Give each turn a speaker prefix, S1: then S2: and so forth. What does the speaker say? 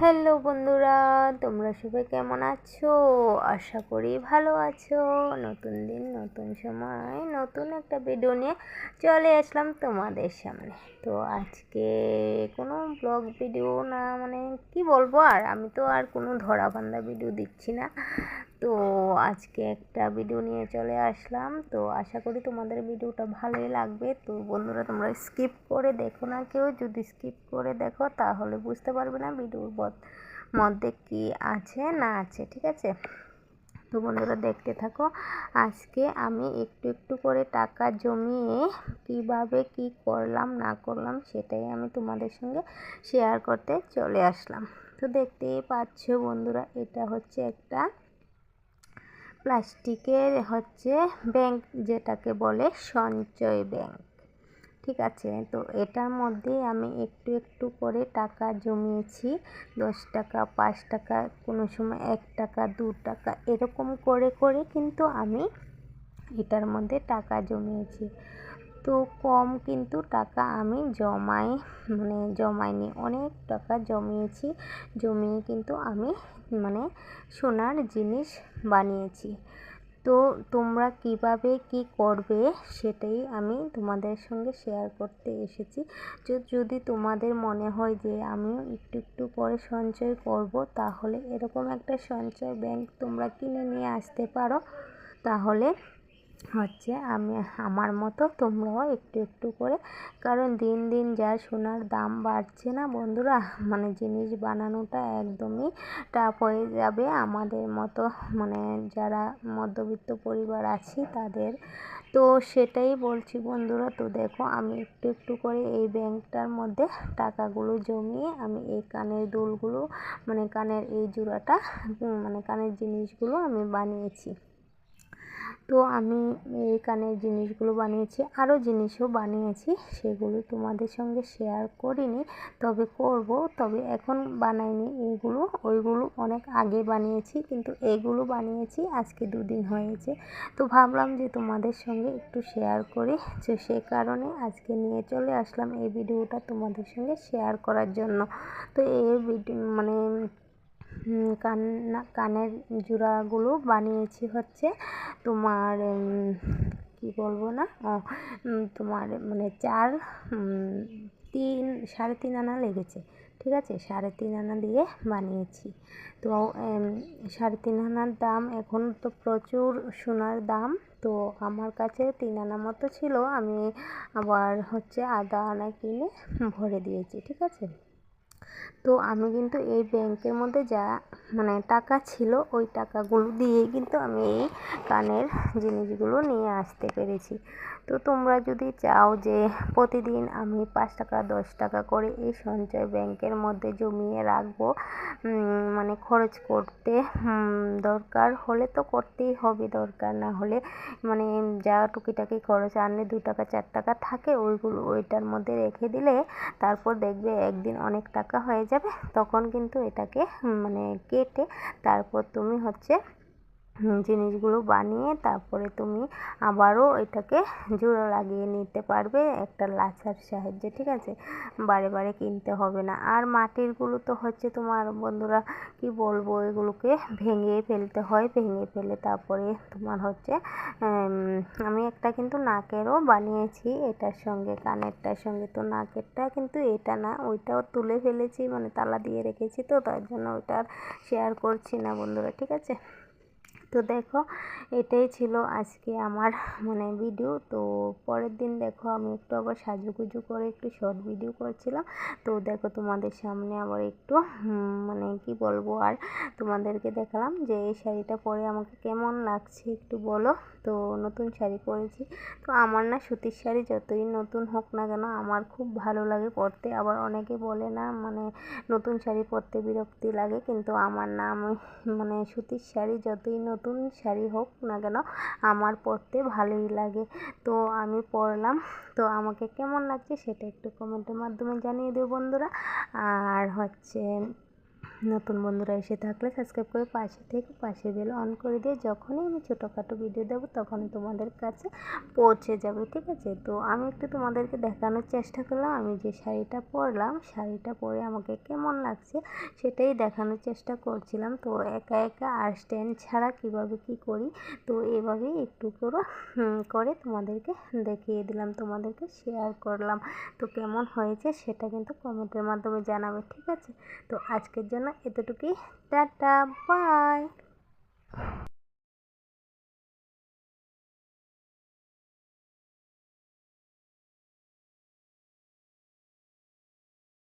S1: Hello বন্ধুরা, তোমরা সবাই কেমন আছো? আশা করি ভালো আছো। নতুন দিন, নতুন সময়, নতুন একটা ভিডিও নিয়ে চলে আসলাম তোমাদের সামনে। তো আজকে কোনো ব্লগ ভিডিও না মানে কি বলব? আর আমি তো আর কোনো ধরা বান্ধা ভিডিও দিচ্ছি না। তো আজকে একটা ভিডিও নিয়ে চলে আসলাম। তো আশা করি তোমাদের ভিডিওটা ভালোই লাগবে। তো বন্ধুরা, তোমরা স্কিপ করে দেখো না কেউ। যদি স্কিপ করে দেখো, তাহলে বুঝতে পারবে না মধ্যে কি আছে, না আছে, ঠিক আছে? তো বন্ধুরা দেখতে থাকো, আজকে আমি একটু একটু করে টাকা জমিয়ে কীভাবে কি করলাম, না করলাম সেটাই আমি তোমাদের সঙ্গে শেয়ার করতে চলে আসলাম। তো দেখতেই পাচ্ছ বন্ধুরা, এটা হচ্ছে একটা প্লাস্টিকের হচ্ছে ব্যাংক যেটাকে বলে সঞ্চয় ব্যাংক। ঠিক আছে? তো এটার মধ্যে আমি একটু একটু করে টাকা জমিয়েছি। দশ টাকা, পাঁচ টাকা, কোনো সময় এক টাকা, দু টাকা, এরকম করে করে কিন্তু আমি এটার মধ্যে টাকা জমিয়েছি। তো কম কিন্তু টাকা আমি জমাই মানে জমাইনি, অনেক টাকা জমিয়েছি। জমিয়ে কিন্তু আমি মানে সোনার জিনিস বানিয়েছি। তো তোমরা কীভাবে কি করবে সেটাই আমি তোমাদের সঙ্গে শেয়ার করতে এসেছি। যদি তোমাদের মনে হয় যে আমিও একটু একটু করে সঞ্চয় করব, তাহলে এরকম একটা সঞ্চয় ব্যাংক তোমরা কিনে নিয়ে আসতে পারো। তাহলে হচ্ছে আমি, আমার মতো তোমরাও একটু একটু করে। কারণ দিন দিন যা সোনার দাম বাড়ছে না বন্ধুরা মানে জিনিস বানানোটা একদমই টাফ হয়ে যাবে আমাদের মতো মানে যারা মধ্যবিত্ত পরিবার আছি তাদের। তো সেটাই বলছি বন্ধুরা, তো দেখো আমি একটু একটু করে এই ব্যাংকটার মধ্যে টাকাগুলো জমিয়ে আমি এই কানের দুলগুলো মানে কানের এই জোড়াটা মানে কানের জিনিসগুলো আমি বানিয়েছি। তো আমি এই কানের জিনিসগুলো বানিয়েছি, আরও জিনিসও বানিয়েছি, সেগুলো তোমাদের সঙ্গে শেয়ার করিনি, তবে করব, তবে এখন বানাইনি এইগুলো ওইগুলো অনেক আগে বানিয়েছি, কিন্তু এগুলো বানিয়েছি, আজকে দুদিন হয়েছে। তো ভাবলাম যে তোমাদের সঙ্গে একটু শেয়ার করি, তো সে কারণে আজকে নিয়ে চলে আসলাম এই ভিডিওটা তোমাদের সঙ্গে শেয়ার করার জন্য। তো এই ভিডিও মানে কান কানের জোড়াগুলো বানিয়েছি হচ্ছে তোমার কি বলব না তোমার মানে চার তিন, সাড়ে তিন আনা লেগেছে, ঠিক আছে? সাড়ে তিন আনা দিয়ে বানিয়েছি। তো সাড়ে তিন আনার দাম এখন তো প্রচুর সোনার দাম, তো আমার কাছে তিন আনা মতো ছিল, আমি আবার হচ্ছে আধা আনা কিনে ভরে দিয়েছি, ঠিক আছে? তো আমি কিন্তু এই ব্যাংকের মধ্যে যা মানে টাকা ছিল, ওই টাকাগুলো দিয়েই কিন্তু আমি এই কানের জিনিসগুলো নিয়ে আসতে পেরেছি। তো তোমরা যদি চাও যে প্রতিদিন আমি পাঁচ টাকা, দশ টাকা করে এই সঞ্চয় ব্যাংকের মধ্যে জমিয়ে রাখব মানে খরচ করতে দরকার হলে তো করতেই হবে, দরকার না হলে মানে যা টুকিটাকি খরচ আনলে দু টাকা, চার টাকা থাকে, ওইগুলো ওইটার মধ্যে রেখে দিলে তারপর দেখবে একদিন অনেক টাকা হয়ে যাবে তখন কিন্তু এটাকে মানে কেটে তারপর তুমি হচ্ছে জিনিসগুলো বানিয়ে তারপরে তুমি আবারও এটাকে জোড়া লাগিয়ে নিতে পারবে একটা লাচার সাহায্যে, ঠিক আছে? বারে বারে কিনতে হবে না। আর মাটিরগুলো তো হচ্ছে তোমার বন্ধুরা কি বলব, এগুলোকে ভেঙে ফেলতে হয়, ভেঙে ফেলে তারপরে তোমার হচ্ছে আমি একটা কিন্তু নাকেরও বানিয়েছি, এটার সঙ্গে, কানেরটার সঙ্গে। তো নাকেরটা কিন্তু এটা না, ওইটাও তুলে ফেলেছি মানে তালা দিয়ে রেখেছি তো, তার জন্য ওইটা আর শেয়ার করছি না বন্ধুরা, ঠিক আছে? তো দেখো, এটাই ছিল আজকে আমার মানে ভিডিও তো পরের দিন দেখো, আমি একটু আবার সাজুগুজু করে একটু শর্ট ভিডিও করছিলাম। তো দেখো, তোমাদের সামনে আবার একটু মানে কি বলব, আর তোমাদেরকে দেখালাম যে এই শাড়িটা পরে আমাকে কেমন লাগছে একটু বলো। তো নতুন শাড়ি পরেছি। তো আমার না সুতির শাড়ি যতই নতুন হোক না কেন, আমার খুব ভালো লাগে পরতে। আবার অনেকে বলে না মানে নতুন শাড়ি পরতে বিরক্তি লাগে, কিন্তু আমার না আমি মানে সুতির শাড়ি যতই নতুন শাড়ি হোক না কেন, আমার পরতে ভালোই লাগে। তো আমি পরলাম। তো আমাকে কেমন লাগছে সেটা একটু কমেন্টের মাধ্যমে জানিয়ে দিও বন্ধুরা। আর হচ্ছে নতুন বন্ধুরা এসে থাকলে সাবস্ক্রাইব করে পাশে থেকে পাশে বেল অন করে দিয়ে যখনই আমি ছোটোখাটো ভিডিও দেবো তখনই তোমাদের কাছে পৌঁছে যাবে, ঠিক আছে? তো আমি একটু তোমাদেরকে দেখানোর চেষ্টা করলাম। আমি যে শাড়িটা পরলাম, শাড়িটা পরে আমাকে কেমন লাগছে সেটাই দেখানোর চেষ্টা করছিলাম। তো একা একা আর স্ট্যান্ড ছাড়া কীভাবে কি করি? তো এভাবেই একটু করে করে তোমাদেরকে দেখিয়ে দিলাম, তোমাদেরকে শেয়ার করলাম। তো কেমন হয়েছে সেটা কিন্তু কমেন্টের মাধ্যমে জানাবে, ঠিক আছে? তো আজকের জন্য itu tuh dadah bye.